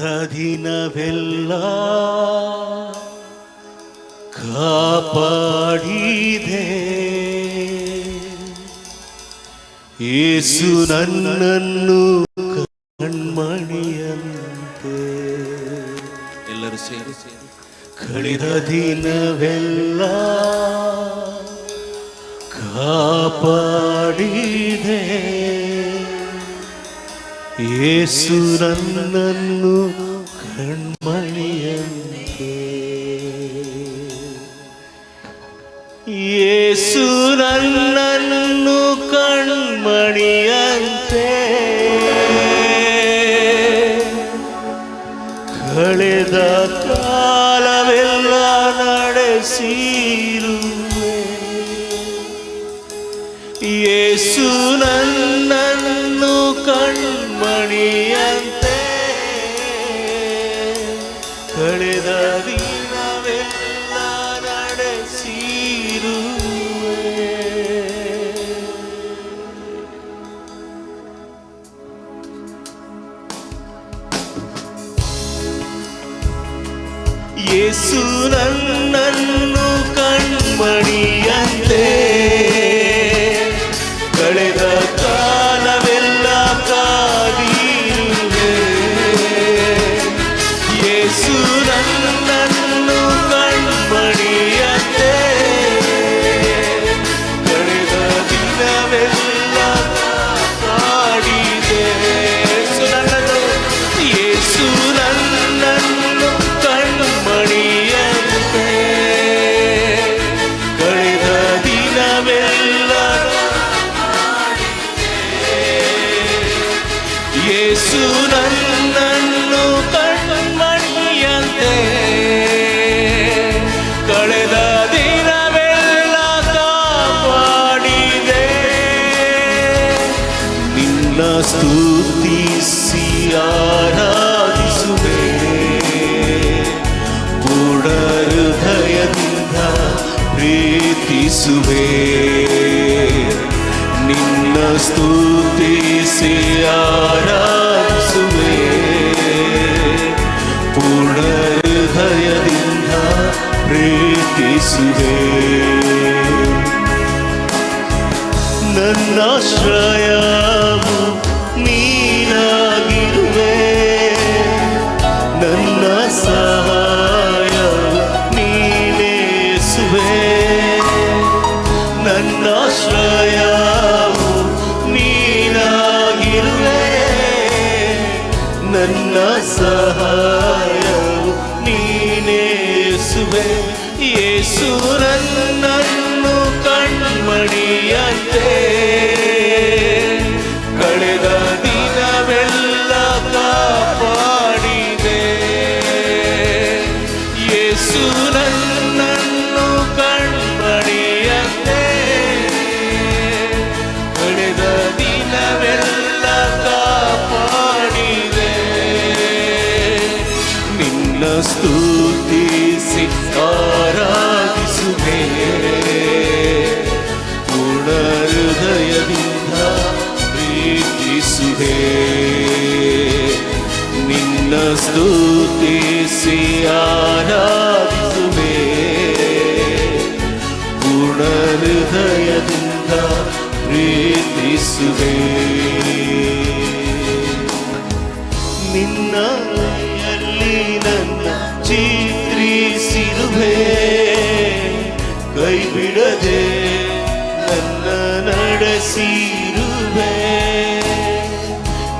ಕಳೆದ ದಿನವೆಲ್ಲ ಕಾಪಾಡಿದೆ. ಏಸು ನನ್ನನ್ನು ಕಣ್ಮಣಿಯಂತೆ. ಎಲ್ಲರೂ ಸೇರಿ. ಕಳೆದ ದಿನವೆಲ್ಲ ಕಾಪಾಡಿದೆ. യേശുരന്നു കൺമണിയന്തേ യേശുരന്നു കൺമണിയന്തേ ಕಣ್ಮಣಿಯಂತೆ ಕಳೆದ ದಿನವೆಲ್ಲ ನಡೆಸಿರುವೆ ಯೇಸು ನನ್ನನ್ನು ಕಣ್ಮಣಿಯಂತೆ す。ಸ್ತುತಿಸಿ ಆರಾಧಿಸುವೆ ಪೂರ್ಣ ಹೃದಯದಿಂದ ಪ್ರೀತಿಸುವೆ. ನಿನ್ನ ಸ್ತುತಿಸಿ ಆರಾಧಿಸುವೆ ಪೂರ್ಣ ಹೃದಯದಿಂದ ಪ್ರೀತಿಸುವೆ 你的 ಸ್ತುತಿಸಿ ಆರಾಧಿಸುವೆ. ಪೂರ್ಣ ಹೃದಯದಿಂದ ಪ್ರೀತಿಸುವೆ. ನಿನ್ನ ಸ್ತುತಿಸಿ ಆರಾಧಿಸುವೆ சித்ரி சிறுவே கைவிடதே நல்ல நட சிறுவே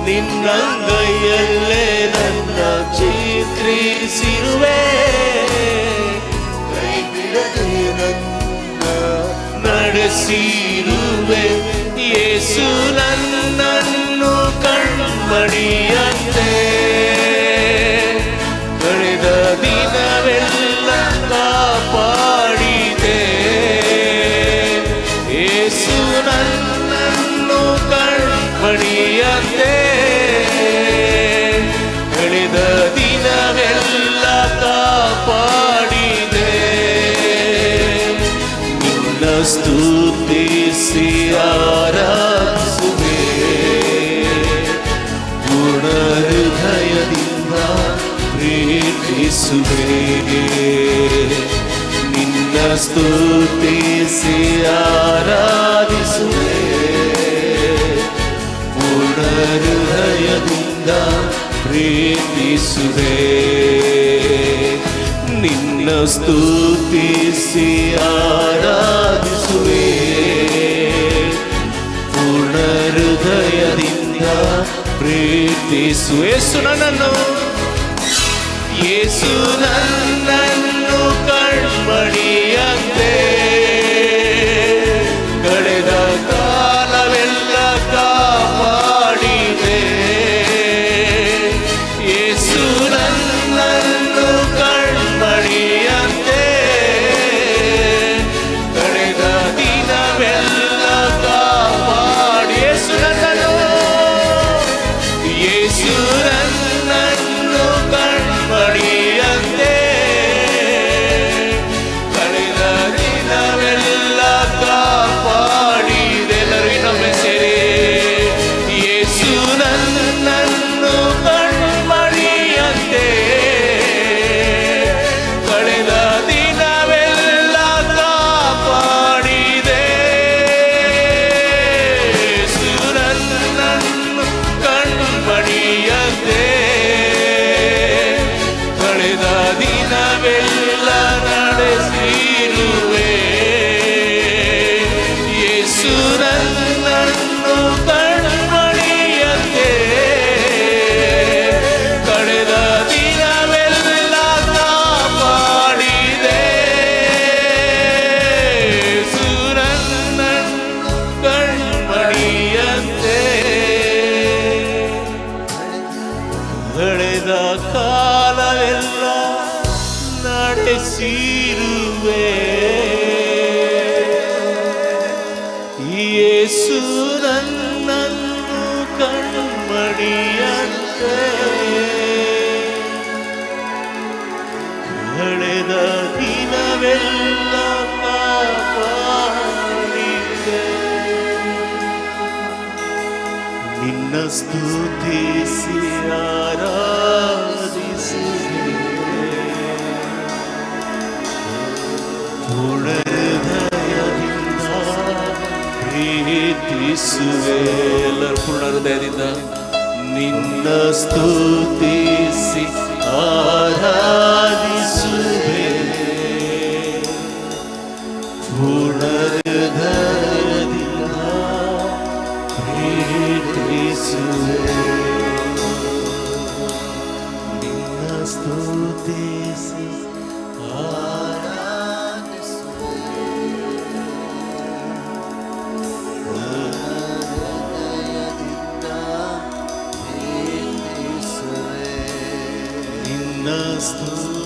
நின்னங்கையல்லே நல்ல சித்ரி சிறுவே கைவிடதே நல்ல நட சிறுவே இயேசு സ്തുതിസി ആരാധുവേ ഗുണഹൃദയദിന്ദ പ്രീതിസുവേ നിന്ന സ്തുതിസി ആരാധിസുവേ ഗുണഹൃദയദിന്ദ പ്രീതിസുവേ ಪೂರ್ಣ ಹೃದಯದಿಂದ ಪ್ರೀತಿಸುವೆ ನಿನ್ನ ಸ್ತುತಿಸಿ ಆರಾಧಿಸುವೆ ಪೂರ್ಣ ಹೃದಯದಿಂದ ಪ್ರೀತಿಸು ಯೇಸು ನನ್ನನ್ನು ಯೇಸು ನನ್ನನ್ನು ಕಣ್ಮಣಿಯಂತೆ ನಡೆಸಿರುವೆ ಯೇಸು ನನ್ನನ್ನು ಕಣ್ಮಡಿಯಂತೆ ಕಳೆದ ದಿನವೆಲ್ಲ ಕಾಪಾಡಿದೆ ನಿನ್ನ ಸ್ತುತಿಸಿ ಪ್ರೀತಿಸುವೆ ಎಲ್ಲರೂ ಪೂರ್ಣ ಹೃದಯದಿಂದ ನಿನ್ನ ಸ್ತುತಿಸಿ ಆರಾಧಿಸುವೆ ಪೂರ್ಣ ಹೃದಯದಿಂದ ಪ್ರೀತಿಸುವೆ distance.